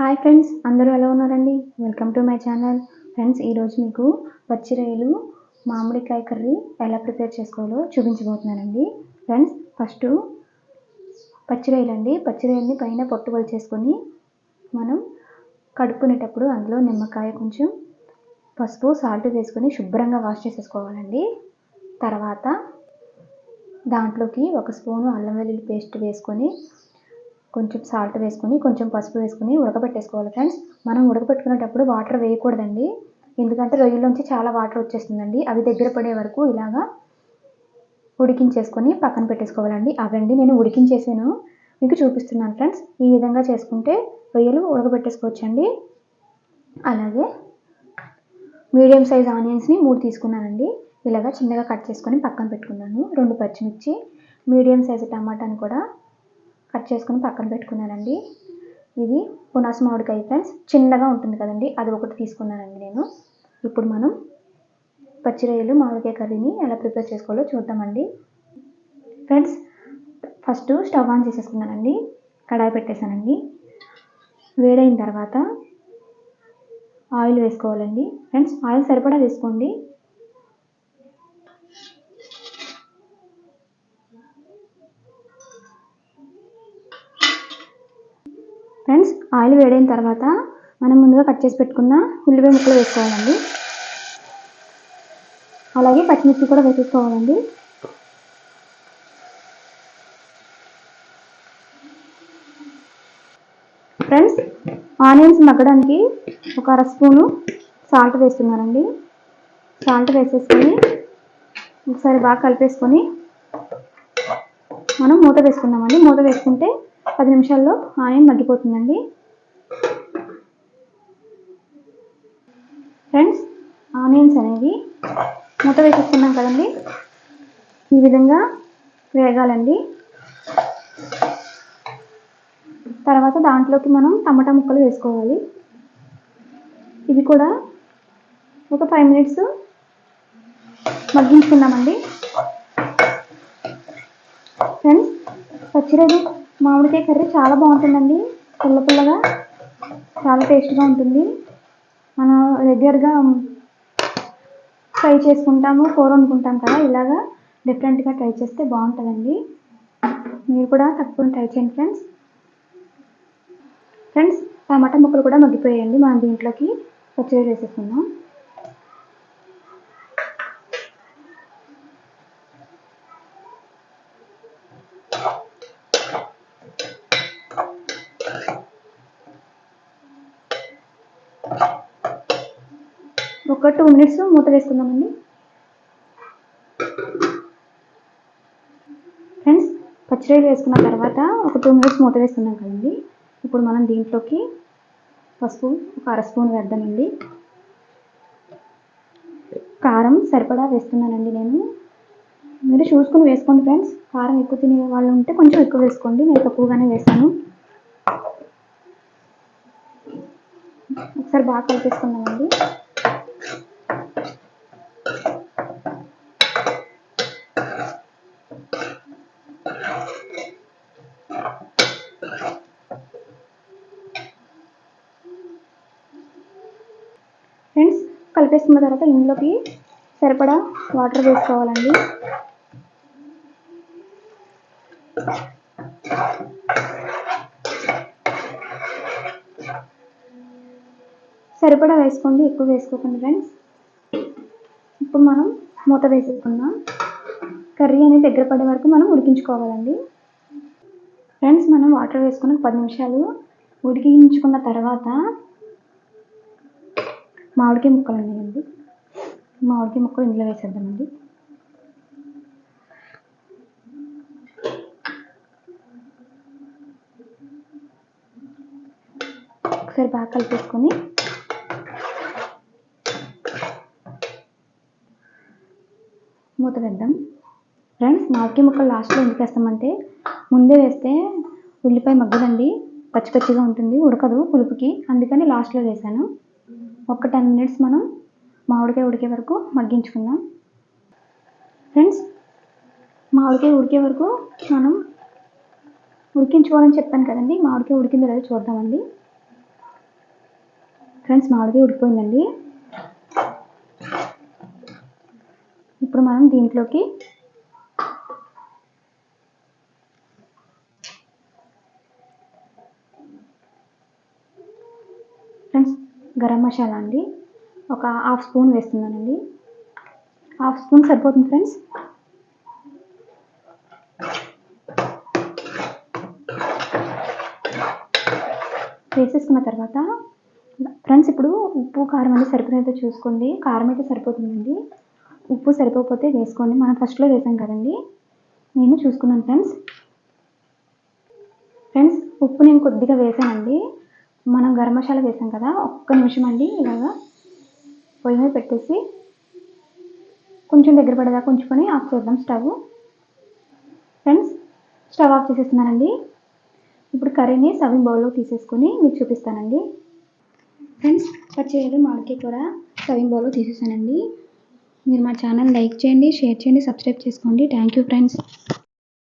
Hi friends అందరూ ఎలా ఉన్నారండి? Welcome to my channel. Friends ఈరోజు మీకు పచ్చి రొయ్యలు మామిడికాయ కర్రీ ఎలా ప్రిపేర్ చేసుకోవాలో చూపించబోతున్నానండి. ఫ్రెండ్స్ ఫస్ట్ పచ్చి రొయ్యలు అండి పచ్చి రొయ్యల్ని పైన పొట్టు వలిచేసుకొని మనం కడుక్కునేటప్పుడు అందులో నిమ్మకాయ కొంచెం పసుపు సాల్ట్ వేసుకొని శుభ్రంగా వాష్ చేసేసుకోవాలండి. తర్వాత దాంట్లోకి ఒక స్పూను అల్లం వెల్లుల్లి పేస్ట్ వేసుకొని కొంచెం సాల్ట్ వేసుకొని కొంచెం పసుపు వేసుకుని ఉడకబెట్టేసుకోవాలి ఫ్రెండ్స్. మనం ఉడకబెట్టుకునేటప్పుడు వాటర్ వేయకూడదండి. ఎందుకంటే రొయ్యల్లోంచి చాలా వాటర్ వచ్చేస్తుందండి. అవి దగ్గర పడే వరకు ఇలాగా ఉడికించేసుకొని పక్కన పెట్టేసుకోవాలండి. అవండి నేను ఉడికించేసాను. మీకు చూపిస్తున్నాను ఫ్రెండ్స్. ఈ విధంగా చేసుకుంటే రొయ్యలు ఉడకబెట్టేసుకోవచ్చండి. అలాగే మీడియం సైజ్ ఆనియన్స్ని మూడు తీసుకున్నానండి. ఇలాగా చిన్నగా కట్ చేసుకొని పక్కన పెట్టుకున్నాను. రెండు పచ్చిమిర్చి మీడియం సైజు టమాటాని కూడా కట్ చేసుకుని పక్కన పెట్టుకున్నానండి. ఇది పునాస మామిడికాయ ఫ్రెండ్స్. చిన్నగా ఉంటుంది కదండి. అది ఒకటి తీసుకున్నానండి నేను. ఇప్పుడు మనం పచ్చి రొయ్యలు మామిడికాయ కర్రీని ఎలా ప్రిపేర్ చేసుకోవాలో చూద్దామండి. ఫ్రెండ్స్ ఫస్ట్ స్టవ్ ఆన్ చేసేసుకున్నానండి. కడాయి పెట్టేశానండి. వేడైన తర్వాత ఆయిల్ వేసుకోవాలండి. ఫ్రెండ్స్ ఆయిల్ సరిపడా వేసుకోండి. ఫ్రెండ్స్ ఆయిల్ వేడైన తర్వాత మనం ముందుగా కట్ చేసి పెట్టుకున్న ఉల్లిపాయ ముక్కలు వేసుకోవాలండి. అలాగే పచ్చిమిర్చి కూడా వేసేసుకోవాలండి. ఫ్రెండ్స్ ఆనియన్స్ మగ్గడానికి ఒక అర స్పూను సాల్ట్ వేస్తున్నానండి. సాల్ట్ వేసేసుకొని ఒకసారి బాగా కలిపేసుకొని మనం మూత వేసుకుందామండి. మూత వేసుకుంటే పది నిమిషాల్లో ఆనియన్ మగ్గిపోతుందండి. ఫ్రెండ్స్ ఆనియన్స్ అనేవి మూత వేసేసుకున్నాం కదండి. ఈ విధంగా వేగాలండి. తర్వాత దాంట్లోకి మనం టమాటా ముక్కలు వేసుకోవాలి. ఇది కూడా ఒక ఫైవ్ మినిట్స్ మగ్గించుకున్నామండి ఫ్రెండ్స్ పచ్చిరొయ్య మామిడికాయ కర్రీ చాలా బాగుంటుందండి. పుల్ల పుల్లగా చాలా టేస్ట్గా ఉంటుంది. మనం రెగ్యులర్గా ఫ్రై చేసుకుంటాము కూర వండుకుంటాం కదా ఇలాగా డిఫరెంట్గా ట్రై చేస్తే బాగుంటుందండి. మీరు కూడా తప్పకుండా ట్రై చేయండి ఫ్రెండ్స్. ఫ్రెండ్స్ టమాటా ముక్కలు కూడా మగ్గిపోయాయండి. మనం దీంట్లోకి పచ్చిరొయ్య వేసేసుకుందాం ఒక టూ మినిట్స్ మూత వేసుకుందామండి. ఫ్రెండ్స్ పచ్చిరాయలు వేసుకున్న తర్వాత ఒక టూ మినిట్స్ మూత వేసుకున్నాం కదండి. ఇప్పుడు మనం దీంట్లోకి పసుపు ఒక అర స్పూన్ వేద్దామండి. కారం సరిపడా వేస్తున్నానండి నేను. మీరు చూసుకుని వేసుకోండి ఫ్రెండ్స్. కారం ఎక్కువ తినే వాళ్ళు ఉంటే కొంచెం ఎక్కువ వేసుకోండి. నేను తక్కువగానే వేస్తాను. ఒకసారి బాగా కలిపేసుకున్నామండి ఫ్రెండ్స్ కలిపేసుకున్న తర్వాత ఇందులోకి సరిపడా వాటర్ వేసుకోవాలండి. సరిపడా వేసుకోండి ఎక్కువ వేసుకోకండి ఫ్రెండ్స్. ఇప్పుడు మనం మూత వేసేసుకుందాం కర్రీ అనేది దగ్గర పడే వరకు మనం ఉడికించుకోవాలండి. ఫ్రెండ్స్ మనం వాటర్ వేసుకుని పది నిమిషాలు ఉడికించుకున్న తర్వాత మామిడికాయ ముక్కలు ఉన్నాయండి మామిడికాయ ముక్కలు ఇందులో వేసేద్దామండి. ఒకసారి బాగా కలిపేసుకొని మూత వేద్దాం. ఫ్రెండ్స్ మామిడికాయ ముక్కలు లాస్ట్లో ఎందుకు వేస్తామంటే ముందే వేస్తే ఉల్లిపాయ మగ్గదండి. పచ్చి పచ్చిగా ఉంటుంది ఉడకదు పులుపుకి. అందుకని లాస్ట్లో వేసాను. ఒక టెన్ మినిట్స్ మనం మామిడికాయ ఉడికే వరకు మగ్గించుకుందాం. ఫ్రెండ్స్ మామిడికాయ ఉడికే వరకు మనం ఉడికించుకోవాలని చెప్పాను కదండి. మామిడికాయ ఉడికిందో లేదో చూద్దామండి. ఫ్రెండ్స్ మామిడికాయ ఉడికిపోయిందండి. ఇప్పుడు మనం దీంట్లోకి ఫ్రెండ్స్ గరం మసాలా అండి. ఒక హాఫ్ స్పూన్ వేస్తున్నానండి. హాఫ్ స్పూన్ సరిపోతుంది ఫ్రెండ్స్? వేసేసుకున్న తర్వాత ఫ్రెండ్స్ ఇప్పుడు ఉప్పు కారం అనేది సరిపోయినట్టు చూసుకోండి. కారం అయితే సరిపోతుందండి. ఉప్పు సరిపోకపోతే వేసుకోండి. మనం ఫస్ట్లో వేసాం కదండి. నేను చూసుకున్నాను ఫ్రెండ్స్. ఫ్రెండ్స్ ఉప్పు నేను కొద్దిగా వేసానండి. మనం గరం మసాలా వేసాం కదా ఒక్క నిమిషం అండి ఇలాగా పొయ్యి మీద పెట్టేసి కొంచెం దగ్గర పడేదాకా ఉంచుకొని ఆఫ్ చేద్దాం స్టవ్. ఫ్రెండ్స్ స్టవ్ ఆఫ్ చేసేస్తున్నానండి. ఇప్పుడు కర్రీని సవింగ్ బౌల్లో తీసేసుకొని మీకు చూపిస్తానండి. ఫ్రెండ్స్ పచ్చిరొయ్యలు మామిడికాయ కూర. సవింగ్ బౌల్లో తీసేసానండి. మీరు మా ఛానల్ లైక్ చేయండి షేర్ చేయండి సబ్స్క్రైబ్ చేసుకోండి. Thank you friends.